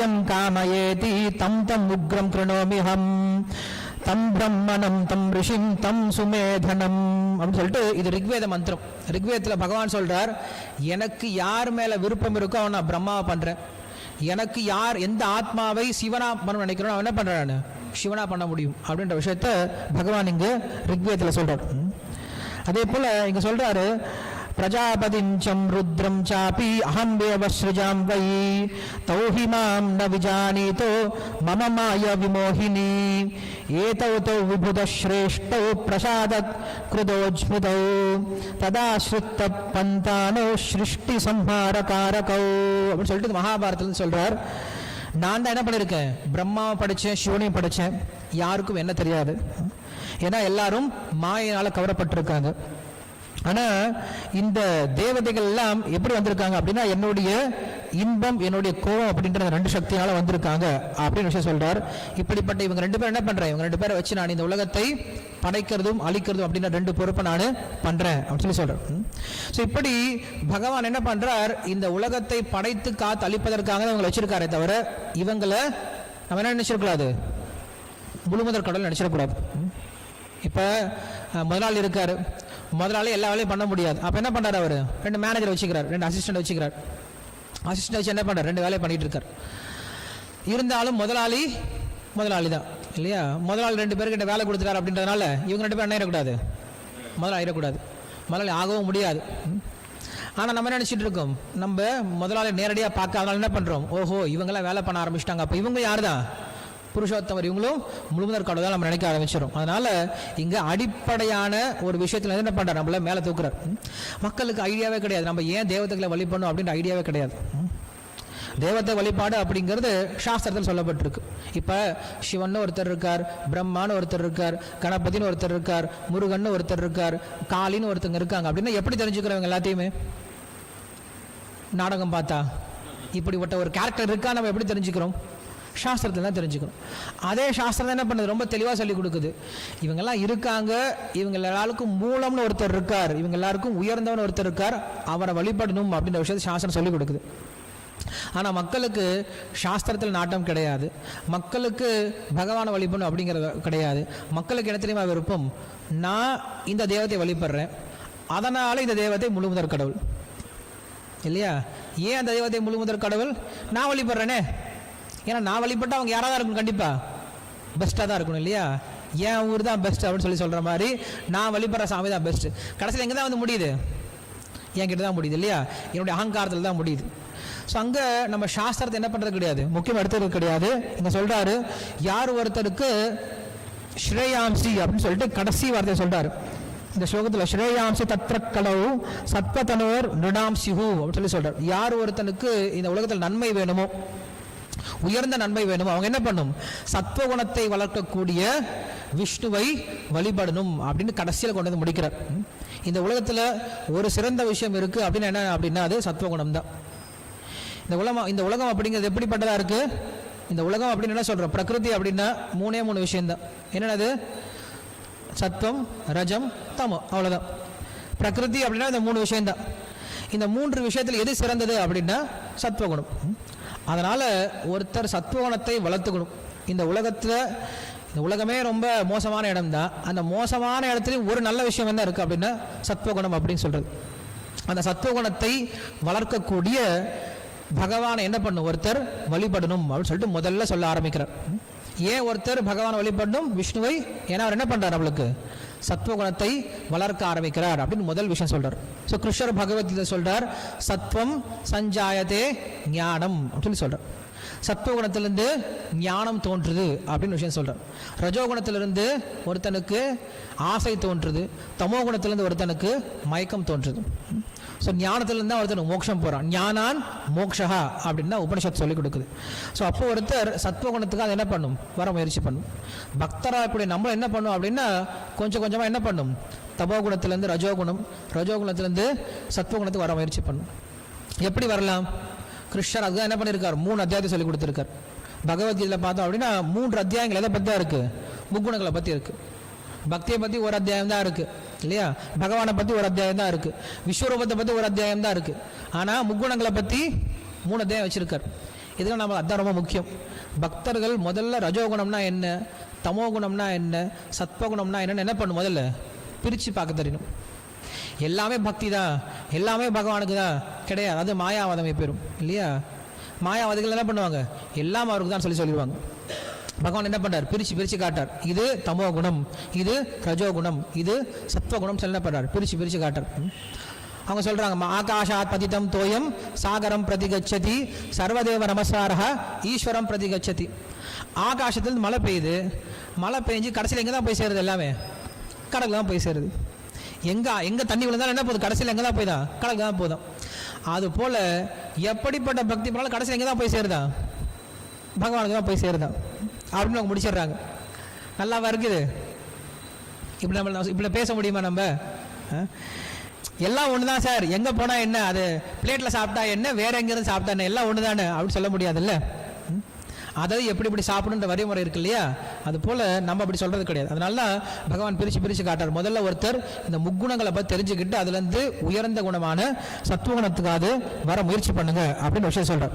யம் காமயேதி தம் தம் உக்ரம் கிருணோமிஹம் தம் பிரம்மணம் தம் ரிஷிம் தம் சுமேதனம். அப்படின்னு சொல்லிட்டு இது ரிக்வேத மந்திரம். ரிக்வேதத்தில் பகவான் சொல்கிறார் எனக்கு யார் மேலே விருப்பம் இருக்கோ அவன் நான் பிரம்மாவை பண்ணுறேன் எனக்கு யார் எந்த ஆத்மாவை சிவனா பண்ண நினைக்கிறோம் அவன் என்ன பண்றான் சிவனா பண்ண முடியும். அப்படின்ற விஷயத்த பகவான் இங்கே ரிக்வேதத்தில் சொல்கிறார் அதே போல் இங்கே சொல்கிறாரு பிரஜாபதிஞ்சம் ருத்ரம் சாபி அகம் தேவஸ்ருஜாம் வை தௌஹி மாம் ந விஜானீதோ மம மாய விமோகினி ஏதௌ தௌ விபுத ஸ்ரேஷ்டௌ பிரசாத கிருதோ கிருதோஜ்மிதௌ ததாஸ்ருத்த பந்தானோ சிருஷ்டி சம்ஹாரகாரகௌ அப்படின்னு சொல்லிட்டு மகாபாரதத்தில் சொல்றார். நான் தான் என்ன பண்ணியிருக்கேன் பிரம்மாவை படித்தேன் சிவனையும் படித்தேன் யாருக்கும் என்ன தெரியாது. ஏன்னா எல்லாரும் மாயினால் கவரப்பட்டிருக்காங்க. ஆனா இந்த தேவதைகள் எல்லாம் எப்படி வந்திருக்காங்க அப்படின்னா என்னுடைய இன்பம் என்னுடைய கோபம் அப்படின்ற ரெண்டு சக்தியால வந்திருக்காங்க அப்படின்னு விஷயம் சொல்றார். இப்படிப்பட்ட இவங்க ரெண்டு பேரும் என்ன பண்றேன்? இவங்க ரெண்டு பேரை வச்சு நான் இந்த உலகத்தை படைக்கிறதும் அழிக்கிறதும் அப்படின்ற ரெண்டு பொறுப்பை நான் பண்றேன் அப்படின்னு சொல்லி சொல்றேன் ஸோ இப்படி பகவான் என்ன பண்றார்? இந்த உலகத்தை படைத்து காத்து அழிப்பதற்காக இவங்களை வச்சிருக்காரே தவிர இவங்களை நம்ம என்ன நினைச்சிருக்கூடாது முழுமுதற் கடவுள் நினைச்சிடக்கூடாது இப்போ முதலாளி இருக்காரு. முதலாளி எல்லா வேலையும் பண்ண முடியாது. அப்போ என்ன பண்ணுறாரு அவர்? ரெண்டு மேனேஜர் வச்சுக்கிறார். ரெண்டு அசிஸ்டன்ட் வச்சுக்கிறார். அசிஸ்டன்ட் வச்சு என்ன பண்றாரு? ரெண்டு வேலையை பண்ணிகிட்டு இருக்கார். இருந்தாலும் முதலாளி முதலாளி தான் இல்லையா? முதலாளி ரெண்டு பேருக்கிட்ட வேலை கொடுத்துட்டாரு அப்படின்றதுனால இவங்க ரெண்டு பேரும் என்ன ஆயிடக்கூடாது? முதலாளி ஆயிடக்கூடாது. முதலாளி ஆகவும் முடியாது. ஆனால் நம்ம நினச்சிட்டு இருக்கோம்? நம்ம முதலாளி நேரடியாக பார்க்காதனால என்ன பண்ணுறோம் ஓஹோ இவங்கெல்லாம் வேலை பண்ண ஆரம்பிச்சிட்டாங்க. அப்போ இவங்க யார் தான் புருஷோத்தமர் இவங்களும் முழுமுதற் கடவுள் தான் நம்ம நினைக்க ஆரம்பிச்சிடும் அதனால் இங்கே அடிப்படையான ஒரு விஷயத்துல என்ன பண்றாரு? நம்மள மேலே தூக்குறார். மக்களுக்கு ஐடியாவே கிடையாது. நம்ம ஏன் தேவதைகளை வழிபடணும் அப்படின்ற ஐடியாவே கிடையாது. தேவத்தை வழிபாடு அப்படிங்கிறது சாஸ்திரத்தில் சொல்லப்பட்டிருக்கு. இப்போ சிவன் ஒருத்தர் இருக்கார் பிரம்மான்னு ஒருத்தர் இருக்கார் கணபதினு ஒருத்தர் இருக்கார் முருகன் ஒருத்தர் இருக்கார் காளின்னு ஒருத்தங்க இருக்காங்க. அப்படின்னா எப்படி தெரிஞ்சுக்கிறவங்க எல்லாத்தையுமே? நாடகம் பார்த்தா? இப்படிப்பட்ட ஒரு கேரக்டர் இருக்கா? நம்ம எப்படி தெரிஞ்சுக்கிறோம்? சாஸ்திரத்தில் தான் தெரிஞ்சுக்கணும். அதே சாஸ்திரம் என்ன பண்ணுது? ரொம்ப தெளிவாக சொல்லி கொடுக்குது. இவங்கெல்லாம் இருக்காங்க. இவங்க எல்லாருக்கும் மூலம்னு ஒருத்தர் இருக்கார். இவங்க எல்லாருக்கும் உயர்ந்தவன் ஒருத்தர் இருக்கார். அவரை வழிபடணும் அப்படின்ற விஷயத்தை சாஸ்திரம் சொல்லி கொடுக்குது. ஆனால் மக்களுக்கு சாஸ்திரத்தில் நாட்டம் கிடையாது. மக்களுக்கு பகவானை வழிபடணும் அப்படிங்கிறது கிடையாது. மக்களுக்கு என்ன தெரியுமா விருப்பம்? நான் இந்த தெய்வத்தை வழிபடுறேன். அதனால் இந்த தெய்வத்தை முழுமுதற் கடவுள். இல்லையா? ஏன் அந்த தெய்வத்தை முழுமுதற் கடவுள்? நான் வழிபடுறேனே. ஏன்னா நான் வழிபட்டு அவங்க யாராக தான் இருக்கணும் கண்டிப்பாக பெஸ்ட்டாக தான் இருக்கணும் இல்லையா? என் ஊர் தான் பெஸ்ட் அப்படின்னு சொல்லி சொல்கிற மாதிரி நான் வழிபடுற சாமி தான் பெஸ்ட் கடைசியில் எங்கே தான் வந்து முடியுது? என்கிட்ட தான் முடியுது இல்லையா? என்னுடைய அகங்காரத்தில் தான் முடியுது. ஸோ அங்கே நம்ம சாஸ்திரத்தை என்ன பண்ணுறது கிடையாது? முக்கியம் எடுத்துறது கிடையாது. இங்கே சொல்கிறாரு யார் ஒருத்தருக்கு ஸ்ரேயாம்சி அப்படின்னு சொல்லிட்டு கடைசி வார்த்தையை சொல்கிறாரு இந்த ஸ்லோகத்தில் ஸ்ரேயாம்சி தத்ர கலவு சத்வதனோர் நிருடாம்சிஹு அப்படின்னு சொல்லி சொல்கிறார் யார் ஒருத்தனுக்கு இந்த உலகத்தில் நன்மை வேணுமோ உயர்ந்த நன்மை வேணும். அவங்க என்ன பண்ணும்? சத்வகுணத்தை வளர்க்கக்கூடிய விஷ்ணுவை வழிபடணும் அப்படின்னு கடைசியில் கொண்டு வந்து முடிக்கிறார். இந்த உலகத்தில் ஒரு சிறந்த விஷயம் இருக்குது அப்படின்னு என்ன? அப்படின்னா அது சத்வகுணம் தான். இந்த உலகம் இந்த உலகம் அப்படிங்கிறது எப்படிப்பட்டதாக இருக்குது இந்த உலகம் அப்படின்னு என்ன சொல்கிறோம் பிரகிருதி அப்படின்னா மூணே மூணு விஷயம்தான். என்னென்னது? சத்வம் ரஜம் தமம் அவ்வளோதான் பிரகிருதி அப்படின்னா இந்த மூணு விஷயந்தான் இந்த மூன்று விஷயத்தில் எது சிறந்தது அப்படின்னா சத்வகுணம். அதனால் ஒருத்தர் சத்வகுணத்தை வளர்த்துக்கணும். இந்த உலகத்தில் இந்த உலகமே ரொம்ப மோசமான இடம் தான் அந்த மோசமான இடத்துலையும் ஒரு நல்ல விஷயம் என்ன இருக்குது அப்படின்னா சத்வகுணம் அப்படின்னு சொல்கிறது அந்த சத்வகுணத்தை வளர்க்கக்கூடிய பகவானை என்ன பண்ணும்? ஒருத்தர் வழிபடணும் அப்படின்னு சொல்லிட்டு முதல்ல சொல்ல ஆரம்பிக்கிறார். ஏன் ஒருத்தர் பகவானை வழிபடணும்? விஷ்ணுவை ஏன்னா அவர் என்ன பண்ணுறார் நம்மளுக்கு சத்வகுணத்தை வளர்க்க ஆரம்பிக்கிறார் அப்படின்னு முதல் விஷயம் சொல்றார். ஸோ கிருஷ்ணர் பகவத்கீதை சொல்றார் சத்வம் சஞ்சாயதே ஞானம் அப்படின்னு சொல்லி சொல்றார் சத்துவகுணத்திலிருந்து ஞானம் தோன்றுது அப்படின்னு விஷயம் சொல்றார். ரஜோகுணத்திலிருந்து ஒருத்தனுக்கு ஆசை தோன்றுது தமோ குணத்திலிருந்து ஒருத்தனுக்கு மயக்கம் தோன்றுது. ஸோ ஞானத்திலிருந்து தான் ஒருத்தன் மோட்சம் போகிறான் ஞானான் மோக்ஷா அப்படின்னு தான் உபனிஷத் சொல்லிக் கொடுக்குது. ஸோ அப்போ ஒருத்தர் சத்துவகுணத்துக்கு அதை என்ன பண்ணும்? வர முயற்சி பண்ணும். பக்தராக இப்படி நம்ம என்ன பண்ணும் அப்படின்னா கொஞ்சம் கொஞ்சமாக என்ன பண்ணும்? தபோகுணத்துலேருந்து ரஜோகுணம் ரஜோகுணத்திலேருந்து சத்துவகுணத்துக்கு வர முயற்சி பண்ணும். எப்படி வரலாம்? கிருஷ்ணர் அதுதான் என்ன பண்ணியிருக்கார் மூணு அத்தியாயத்தை சொல்லி கொடுத்துருக்கார். பகவத்கீதையில் பார்த்தோம் அப்படின்னா மூன்று அத்தியாயங்கள் எதை பற்றி தான் இருக்குது முக்குணங்களை பற்றி இருக்குது பக்தியை பற்றி ஒரு அத்தியாயம் தான் இருக்குது இல்லையா? பகவானை பற்றி ஒரு அத்தியாயம் தான் இருக்குது விஸ்வரூபத்தை பற்றி ஒரு அத்தியாயம் தான் இருக்குது ஆனால் முக்குணங்களை பற்றி மூணு அத்தியாயம் வச்சுருக்கார். இதெல்லாம் நம்ம அதான் ரொம்ப முக்கியம். பக்தர்கள் முதல்ல ரஜோகுணம்னா என்ன? தமோகுணம்னா என்ன? சத்வகுணம்னா என்னன்னு என்ன பண்ணும் முதல்ல? பிரித்து பார்க்க தெரியணும் எல்லாமே பக்தி தான். எல்லாமே பகவானுக்கு தான். கிடையாது. அது மாயாவாதமே பெறும் இல்லையா? மாயாவாதிகள் என்ன பண்ணுவாங்க? எல்லாம் அவருக்கு தான் சொல்லி சொல்லிடுவாங்க. பகவான் என்ன பண்ணார் பிரித்து பிரித்து காட்டார் இது தமோ குணம். இது ரஜோ குணம். இது சத்வகுணம் சொல்லி என்ன பண்ணுறார் பிரித்து பிரித்து காட்டார் அவங்க சொல்றாங்க ஆகாஷாத் பதிதம் தோயம் சாகரம் பிரதிகச்சதி சர்வதேவ நமஸ்காரா ஈஸ்வரம் பிரதிகச்சதி. ஆகாசத்தில் மழை பெய்யுது. மழை பெஞ்சு கடைசியில் எங்கே தான் போய் சேருது எல்லாமே? கடலில் தான் போய் சேருது. எங்கே எங்கே தண்ணி விழுந்தாலும் என்ன போகுது? கடைசியில் எங்கே தான் போய் தான் கடலுக்கு தான் போதும் அது போல் எப்படிப்பட்ட பக்தி பண்ணாலும் கடைசியில் எங்கே தான் போய் சேருதா? பகவானுக்கு தான் போய் சேருதா? அப்படின்னு அவங்க முடிச்சிடுறாங்க. நல்லாவா இருக்குது இப்படி நம்ம இப்படி பேச முடியுமா நம்ம? ஆ? எல்லாம் ஒன்று தான் சார். எங்கே போனால் என்ன? அது பிளேட்டில் சாப்பிட்டா என்ன? வேற எங்கேருந்து சாப்பிட்டா என்ன? எல்லாம் ஒன்று தானே அப்படின்னு சொல்ல முடியாதுல்ல? அதாவது எப்படி இப்படி சாப்பிடுன்ற வரைமுறை இருக்கு இல்லையா அது போல் நம்ம அப்படி சொல்கிறது கிடையாது. அதனால தான் பகவான் பிரித்து பிரித்து காட்டார் முதல்ல ஒருத்தர் இந்த முக்குணங்களை பற்றி தெரிஞ்சுக்கிட்டு அதுலேருந்து உயர்ந்த குணமான சத்துவகுணத்துக்காவது வர முயற்சி பண்ணுங்க அப்படின்னு விஷயம் சொல்கிறார்